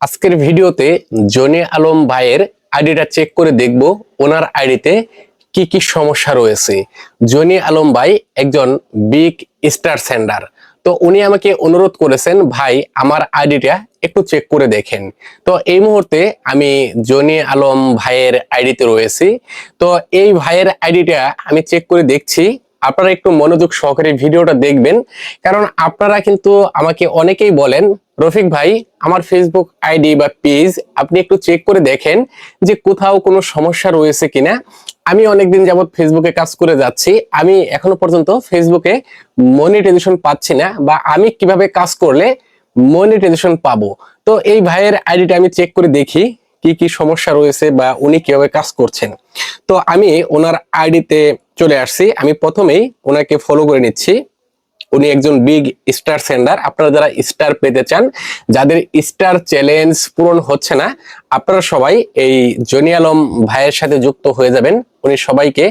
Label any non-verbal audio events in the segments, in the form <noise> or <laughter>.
আজকের ভিডিওতে জনি আলম ভাইয়ের আইডিটা চেক করে দেখব। ওনার আইডিতে কি কি সমস্যা রয়েছে। জনি আলম ভাই একজন বিগ স্টার সেন্ডার তো উনি আমাকে অনুরোধ করেছেন, ভাই, আমার আইডিটা একটু চেক করে দেখেন। তো এই মুহূর্তে আমি জনি আলম ভাইয়ের আইডিতে রয়েছি। তো এই ভাইয়ের আইডিটা আমি চেক করে দেখছি। আপনারা একটু মনোযোগ সহকারে ভিডিওটা দেখবেন। কারণ আপনারা কিন্তু আমাকে অনেকেই বলেন, রফিক ভাই, আমার ফেসবুক আইডি বা পেজ আপনি একটু চেক করে দেখেন যে কোথাও কোনো সমস্যা রয়েছে কিনা। আমি অনেকদিন যাবত ফেসবুকে কাজ করে যাচ্ছি। আমি এখনও পর্যন্ত ফেসবুকে মনিটাইজেশন পাচ্ছি না বা আমি কীভাবে কাজ করলে মনিটাইজেশন পাবো? তো এই ভাইয়ের আইডিটা আমি চেক করে দেখি। কি কি সমস্যা রয়েছে বা উনি কীভাবে কাজ করছেন। তো আমি ওনার আইডিতে চলে আসছি। আমি প্রথমেই ওনাকে ফলো করে নিচ্ছি। উনি একজন বিগ স্টার সেন্ডার আপনারা যারা স্টার পেতে চান, যাদের স্টার চ্যালেঞ্জ পূরণ হচ্ছে না, আপনারা সবাই এই জনি আলম ভাইয়ের সাথে যুক্ত হয়ে যাবেন। উনি সবাইকে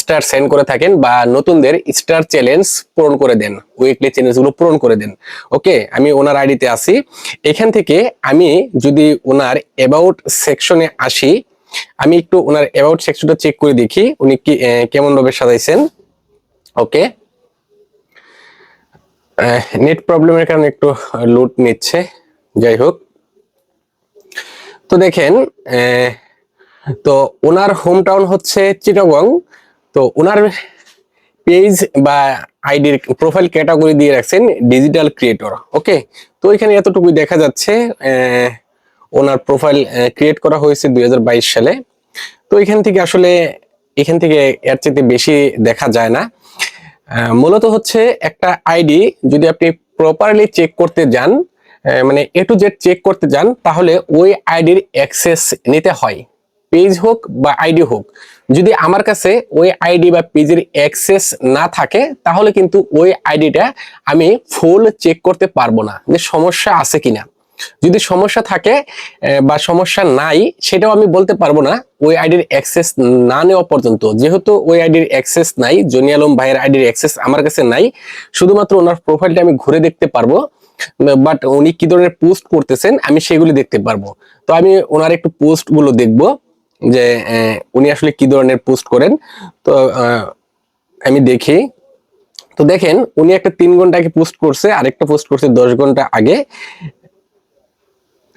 স্টার সেন্ড করে থাকেন বা নতুনদের স্টার চ্যালেঞ্জ পূরণ করে দেন উইকলি চ্যালেঞ্জগুলো পূরণ করে দেন। ওকে আমি ওনার আইডিতে আসি এখান থেকে আমি যদি ওনার অ্যাবাউট সেকশনে আসি, আমি একটু ওনার অ্যাবাউট সেকশনটা চেক করে দেখি, উনি কি কেমন ভাবে সাজাইছেন। ওকে নেট প্রবলেমের কারণে একটু লুট নিচ্ছে। যাই হোক। তো দেখেন তো ওনার হোম টাউন হচ্ছে চিটাগং। তো ওনার পেজ বা আইডির প্রোফাইল ক্যাটাগরি দিয়ে রাখছেন ডিজিটাল ক্রিয়েটর ওকে তো এখানে এতটুকু দেখা যাচ্ছে ওনার প্রোফাইল ক্রিয়েট করা হয়েছে দুই হাজার বাইশ সালে। তো এখান থেকে আসলে, এখান থেকে এর চাইতে বেশি দেখা যায় না। মূলত হচ্ছে একটা আইডি যদি আপনি প্রপারলি চেক করতে যান মানে এ টু জেড চেক করতে যান, তাহলে ওই আইডির অ্যাক্সেস নিতে হয়। পেজ হোক বা আইডি হোক। যদি আমার কাছে ওই আইডি বা পেজের অ্যাক্সেস না থাকে, তাহলে কিন্তু ওই আইডিটা আমি ফুল চেক করতে পারব না যে সমস্যা আছে কিনা। যদি সমস্যা থাকে বা সমস্যা নাই, সেটাও আমি বলতে পারব না। ওই আইডির অ্যাক্সেস না নেওয়া পর্যন্ত। যেহেতু ওই আইডির অ্যাক্সেস নাই, জনি আলম ভাইয়ের আইডির অ্যাক্সেস আমার কাছে নাই, শুধুমাত্র ওনার প্রোফাইলটা আমি ঘুরে দেখতে পারব। বাট উনি কি ধরনের পোস্ট করতেছেন, আমি সেগুলি দেখতে পারব। তো আমি ওনার একটু পোস্টগুলো দেখব, যে উনি আসলে কি ধরনের পোস্ট করেন। তো আমি দেখি। তো দেখেন, উনি একটা তিন ঘণ্টা আগে পোস্ট করছে, আরেকটা পোস্ট করছে দশ ঘণ্টা আগে।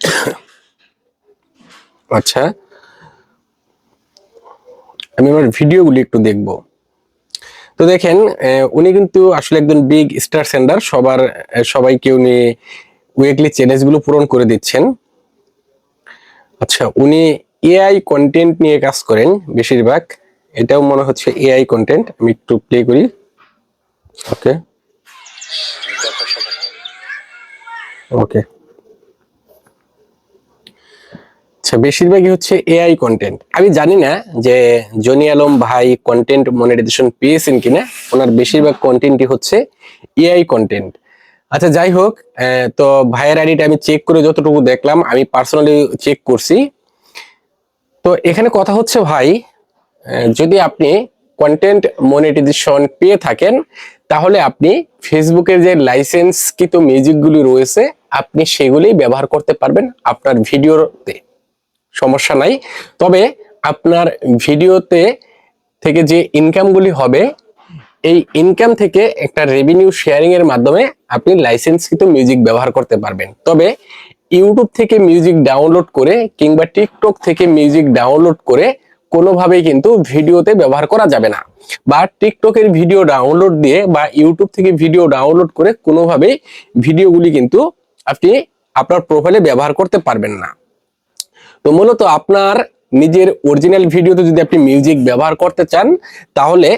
<coughs> আচ্ছা আমি আমার ভিডিওগুলি একটু দেখব। তো দেখেন উনি কিন্তু আসলে একজন বিগ স্টার সেন্ডার সবার সবাইকে উনি উইকলি চ্যালেঞ্জগুলো পূরণ করে দিচ্ছেন। আচ্ছা উনি এআই কন্টেন্ট নিয়ে কাজ করেন বেশিরভাগ। এটাও মনে হচ্ছে এআই কন্টেন্ট আমি একটু প্লে করি। ওকে ওকে আচ্ছা বেশিরভাগই হচ্ছে এআই কন্টেন্ট আমি জানি না যে জনি আলম ভাই কন্টেন্ট মনিটাইজেশন পেয়েছেন কিনা, ওনার বেশিরভাগ কন্টেন্টই হচ্ছে এআই কন্টেন্ট আচ্ছা যাই হোক তো ভাইয়ের আইডিটা আমি চেক করে যতটুকু দেখলাম, আমি পার্সোনালি চেক করছি। তো এখানে কথা হচ্ছে, ভাই যদি আপনি কন্টেন্ট মনিটাইজেশন পেয়ে থাকেন, তাহলে আপনি ফেসবুকের যে লাইসেন্সকৃত মিউজিকগুলি রয়েছে, আপনি সেগুলি ব্যবহার করতে পারবেন আপনার ভিডিওতে সমস্যা নাই। তবে আপনার ভিডিওতে থেকে যে ইনকামগুলি হবে, এই ইনকাম থেকে একটা রেভিনিউ শেয়ারিং এর মাধ্যমে আপনি লাইসেন্সকৃত মিউজিক ব্যবহার করতে পারবেন। তবে ইউটিউব থেকে মিউজিক ডাউনলোড করে কিংবা টিকটক থেকে মিউজিক ডাউনলোড করে কোনোভাবেই কিন্তু ভিডিওতে ব্যবহার করা যাবে না। বা টিকটকের ভিডিও ডাউনলোড দিয়ে বা ইউটিউব থেকে ভিডিও ডাউনলোড করে কোনোভাবেই ভিডিওগুলি কিন্তু আপনি আপনার প্রোফাইলে ব্যবহার করতে পারবেন না। তো মূলত আপনার নিজের অরিজিনাল ভিডিওতে যদি আপনি মিউজিক ব্যবহার করতে চান, তাহলে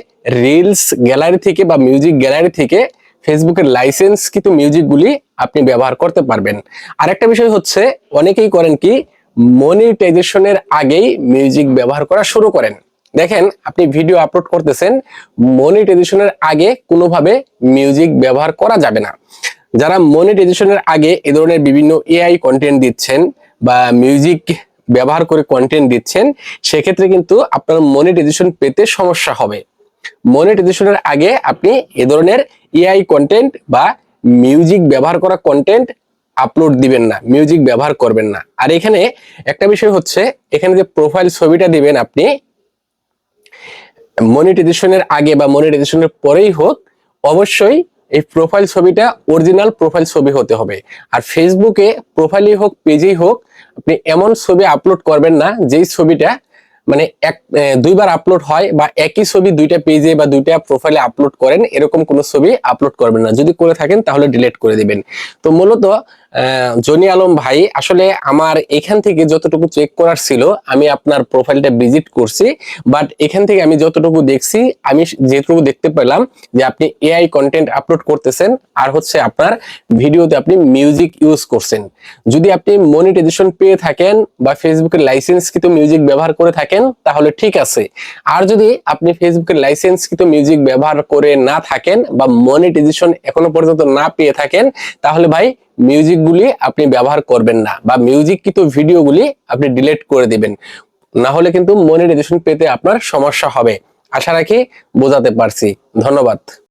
রিলস গ্যালারি থেকে বা মিউজিক গ্যালারি থেকে ফেসবুকের লাইসেন্স কিন্তু মিউজিকগুলি আপনি ব্যবহার করতে পারবেন। আরেকটা বিষয় হচ্ছে, অনেকেই করেন কি মনিটাইজেশনের আগেই মিউজিক ব্যবহার করা শুরু করেন। দেখেন, আপনি ভিডিও আপলোড করতেছেন মনিটাইজেশনের আগে কোনোভাবে মিউজিক ব্যবহার করা যাবে না। যারা মনিটাইজেশনের আগে এ ধরনের বিভিন্ন এআই কন্টেন্ট দিচ্ছেন বা মিউজিক ব্যবহার করে কন্টেন্ট দিচ্ছেন, সেক্ষেত্রে কিন্তু আপনার মনিটাইজেশন পেতে সমস্যা হবে। মনিটাইজেশনের আগে আপনি এ ধরনের এআই কন্টেন্ট বা মিউজিক ব্যবহার করা কন্টেন্ট আপলোড দিবেন না মিউজিক ব্যবহার করবেন না। আর এখানে একটা বিষয় হচ্ছে, এখানে যে প্রোফাইল ছবিটা দিবেন আপনি মনিটাইজেশনের আগে বা মনিটাইজেশনের পরেই হোক, অবশ্যই এই প্রোফাইল ছবিটা অরিজিনাল প্রোফাইল ছবি হতে হবে। আর ফেসবুকে প্রোফাইলই হোক পেজেই হোক, আপনি এমন ছবি আপলোড করবেন না, যেই ছবিটা মানে এক দুইবার আপলোড হয় বা একই ছবি দুইটা পেজে বা দুইটা প্রোফাইলে আপলোড করেন, এরকম কোনো ছবি আপলোড করবেন না। যদি করে থাকেন, তাহলে ডিলিট করে দিবেন। তো মূলত জনি আলম ভাই, আসলে আমার এখান থেকে যতটুকু চেক করার ছিল, আমি আপনার প্রোফাইলটা ভিজিট করছি বাট এখান থেকে আমি যতটুকু দেখছি, আমি যেটুকু দেখতে পেলাম যে আপনি এআই কন্টেন্ট আপলোড করতেছেন, আর হচ্ছে আপনার ভিডিওতে আপনি মিউজিক ইউজ করছেন। যদি আপনি মনিটাইজেশন পেয়ে থাকেন বা ফেসবুকের লাইসেন্স কিন্তু মিউজিক ব্যবহার করে থাকেন, তাহলে ঠিক আছে। আর যদি আপনি ফেসবুকের লাইসেন্স কিন্তু মিউজিক ব্যবহার করে না থাকেন বা মনিটাইজেশন এখনও পর্যন্ত না পেয়ে থাকেন, তাহলে ভাই মিউজিকগুলি আপনি ব্যবহার করবেন না বা মিউজিক কিন্তু ভিডিওগুলি আপনি ডিলেট করে দিবেন। না হলে কিন্তু মনিটাইজেশন পেতে আপনার সমস্যা হবে। আশা রাখি বোঝাতে পারছি। ধন্যবাদ।